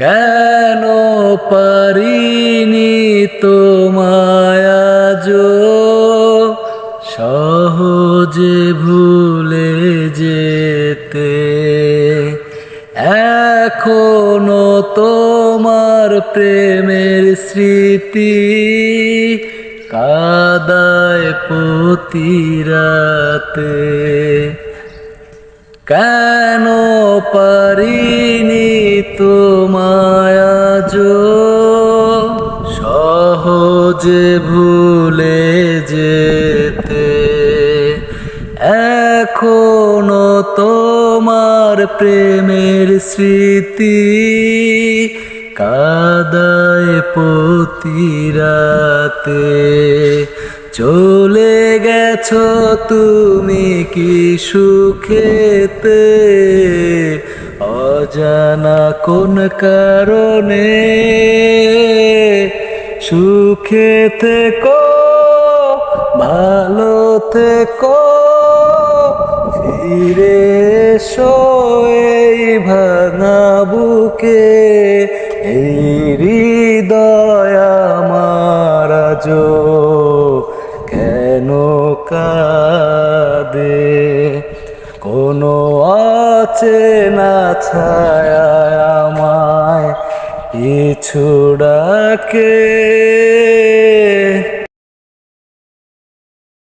কেন পারিনি তোমায়াজ সহজে ভুলে যেতে। এখনও তোমার প্রেমের স্মৃতি কাদায় প্রতি রাতে। কেন পারিনি তোমায়াজ সহজে ভুলে যেতে। এখনও তোমার প্রেমের স্মৃতি কাদায় প্রতি রাতে। চলে গেছো তুমি কি সুখেতে? অজানা কোন কারণে সুখে থেকো, ভালো থেকো, ফিরে এই ভাঙা বুকে। এই হৃদয় আমার কেন কাঁদে? কোনো আছে না ছায়া আমায় পিছু ডাকে।